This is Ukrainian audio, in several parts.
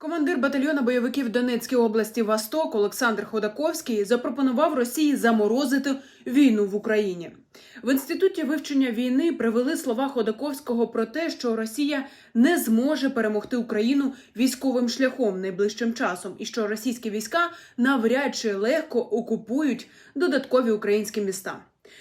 Командир батальйону бойовиків Донецької області Восток Олександр Ходаковський запропонував Росії заморозити війну в Україні. В інституті вивчення війни привели слова Ходаковського про те, що Росія не зможе перемогти Україну військовим шляхом найближчим часом, і що російські війська навряд чи легко окупують додаткові українські міста.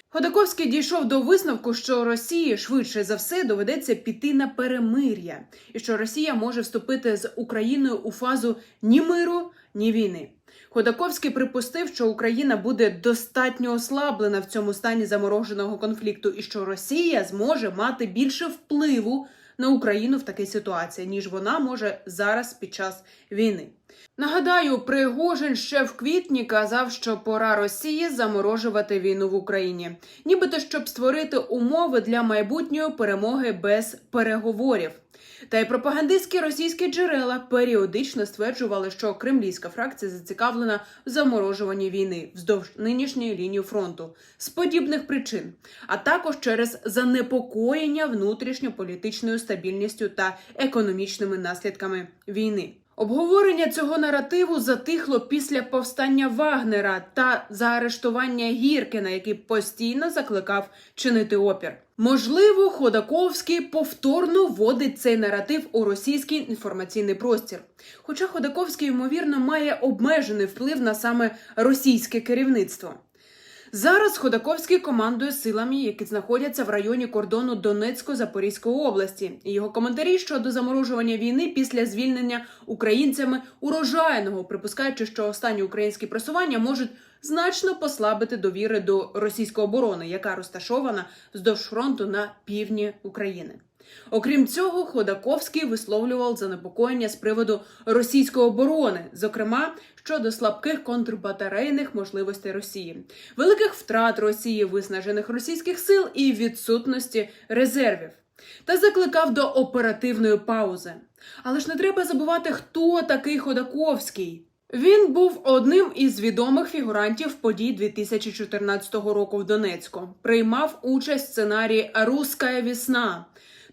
Ходаковський дійшов до висновку, що Росії швидше за все доведеться піти на перемир'я, і що Росія може вступити з Україною у фазу ні миру, ні війни. Ходаковський припустив, що Україна буде достатньо ослаблена в цьому стані замороженого конфлікту, і що Росія зможе мати більше впливу на Україну в такій ситуації, ніж вона може зараз під час війни. Нагадаю, Пригожин ще в квітні казав, що пора Росії заморожувати війну в Україні, нібито щоб створити умови для майбутньої перемоги без переговорів. Та й пропагандистські російські джерела періодично стверджували, що кремлівська фракція зацікавлена в заморожуванні війни вздовж нинішньої лінії фронту з подібних причин, а також через занепокоєння внутрішньополітичною стабільністю та економічними наслідками війни. Обговорення цього наративу затихло після повстання Вагнера та заарештування Гіркіна, який постійно закликав чинити опір. Можливо, Ходаковський повторно вводить цей наратив у російський інформаційний простір. Хоча Ходаковський, ймовірно, має обмежений вплив на саме російське керівництво. Зараз Ходаковський командує силами, які знаходяться в районі кордону Донецько-Запорізької області. Його коментарі щодо заморожування війни після звільнення українцями урожайного, припускаючи, що останні українські просування можуть значно послабити довіри до російської оборони, яка розташована вздовж фронту на півдні України. Окрім цього, Ходаковський висловлював занепокоєння з приводу російської оборони, зокрема щодо слабких контрбатарейних можливостей Росії, великих втрат Росії, виснажених російських сил і відсутності резервів. Та закликав до оперативної паузи. Але ж не треба забувати, хто такий Ходаковський. Він був одним із відомих фігурантів подій 2014 року в Донецьку. Приймав участь в сценарії Руська весна.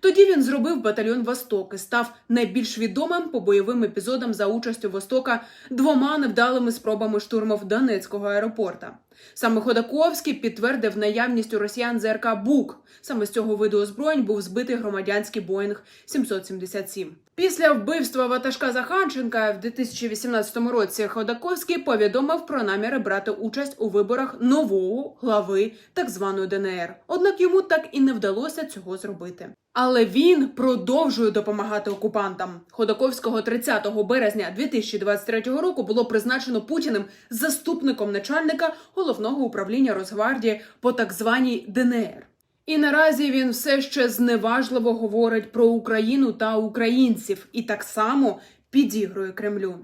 Тоді він зробив батальйон Восток і став найбільш відомим по бойовим епізодам за участю Востока двома невдалими спробами штурмов Донецького аеропорта. Саме Ходаковський підтвердив наявність у росіян ЗРК БУК. Саме з цього виду озброєнь був збитий громадянський Боїнг 777. Після вбивства ватажка Заханченка в 2018 році Ходаковський повідомив про наміри брати участь у виборах нового глави так званої ДНР. Однак йому так і не вдалося цього зробити. Але він продовжує допомагати окупантам. Ходаковського 30 березня 2023 року було призначено Путіним заступником начальника головного управління Росгвардії по так званій ДНР. І наразі він все ще зневажливо говорить про Україну та українців, і так само підігрує Кремлю.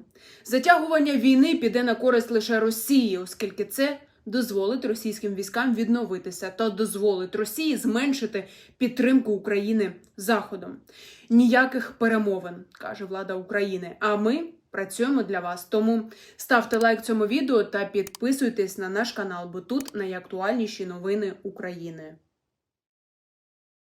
Затягування війни піде на користь лише Росії, оскільки це дозволить російським військам відновитися та дозволить Росії зменшити підтримку України Заходом. Ніяких перемовин, каже влада України. А ми працюємо для вас. Тому ставте лайк цьому відео та підписуйтесь на наш канал, бо тут найактуальніші новини України.